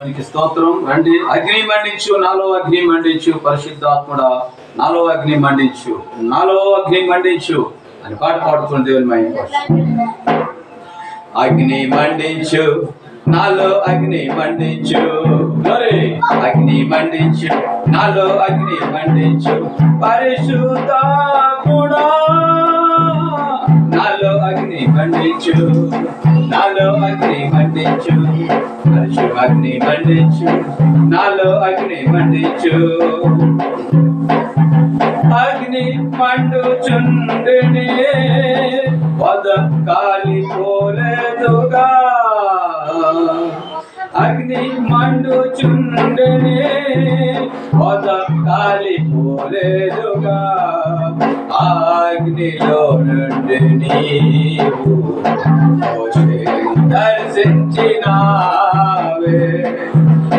దానికి స్తోత్రం. రండి. అగ్ని మండించు నాలో అగ్ని మండించు పరిశుద్ధాత్ముడా నాలో అగ్ని మండించు నాలో అగ్ని మండించు అని పాట పాడుతుంది దేవుని మై అగ్ని మండించు నాలో అగ్ని మండించు. అగ్ని మండించు నాలో అగ్ని మండించు. పరిశుద్ధాత్ముడా నాలో అగ్ని మండించు నాలో అగ్ని మండించు పరిశు అగ్ని మండించు నాలో అగ్ని మండించు అగ్ని మండుచుండునే. వద కాలిపోలేదుగా అగ్ని మండుచుండునే. వద కాలిపోలేదుగా ఆ ఇంటిలో నుండి నీవు దర్శించినావే.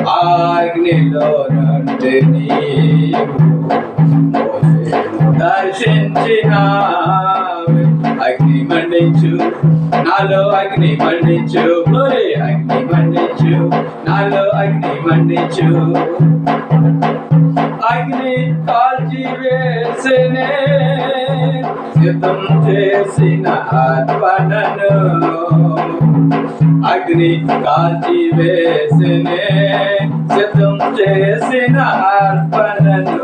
అగ్నిలో నుండి నీవు దర్శించినావే. అగ్ని మండించు నాలో అగ్ని మండించు. అగ్ని మండించు నాలో అగ్ని మండించు. అగ్ని కాల్చి వేసనే సిద్ధం చేసిన అర్పణను అగ్ని కాల్చి వేసినే సిద్ధం చేసిన అర్పణను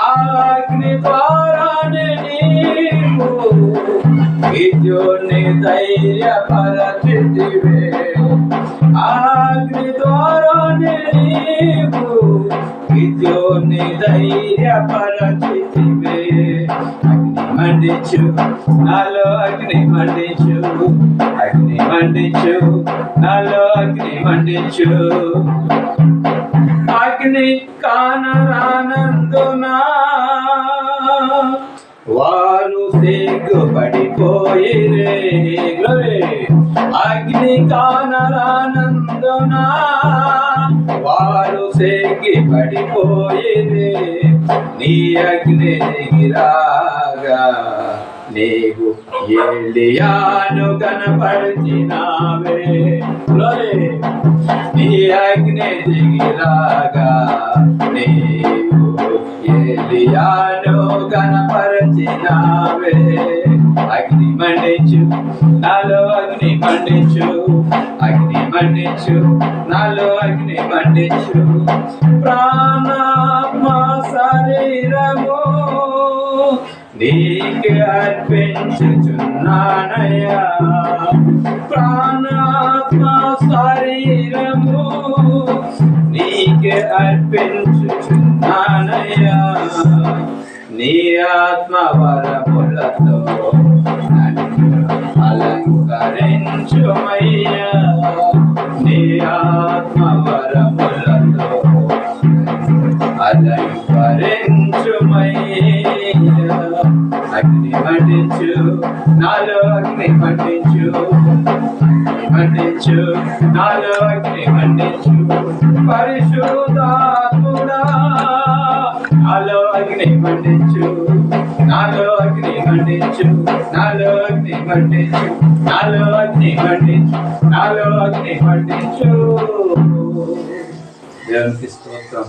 ఆ అగ్ని పారాణి నీవు విద్యుని ధైర్య పరచితివే అగ్ని ద్వారానే నీవు విద్యుని ధైర్య పరచితివే మండించు. నాలో అగ్ని మండించు. అగ్ని మండించు. నాలో అగ్ని మండించు. అగ్ని కానరానందునా వారు సిగ్గుపడిపోయి రే అగ్ని కానరానందు వాడు సేకి పడిపోయిరే నీ అగ్ని దిగిరాగా నీవు ఎలియాను కనపడిచినావే నీ అగ్ని దిగిరాగా నీవు ఎలియాను కనపరిచినావే. అగ్ని మండించు నాలో అగ్ని మండించు అగ్ని మండించు నాలో అగ్ని మండించు. ప్రాణాత్మ శరీరము నీకు అర్పించుచున్నానయ్యా. ప్రాణాత్మ శరీరము నీకు అర్పించుచున్నానయ్యా. నీ ఆత్మ వరములతో అలంకరించుమయ్యా నీ ఆత్మ అలంకరించుమయ్యా అగ్ని మండించు నాలో అగ్ని మండించు అగ్ని నాలో అగ్ని మండించు పరిశుద్ధాత్ముడా నాలో అగ్ని మండించు మండించు నాలో అగ్ని మండించు నాలో అగ్ని మండించు నాలో అగ్ని మండించు దేవునికి స్తోత్రం.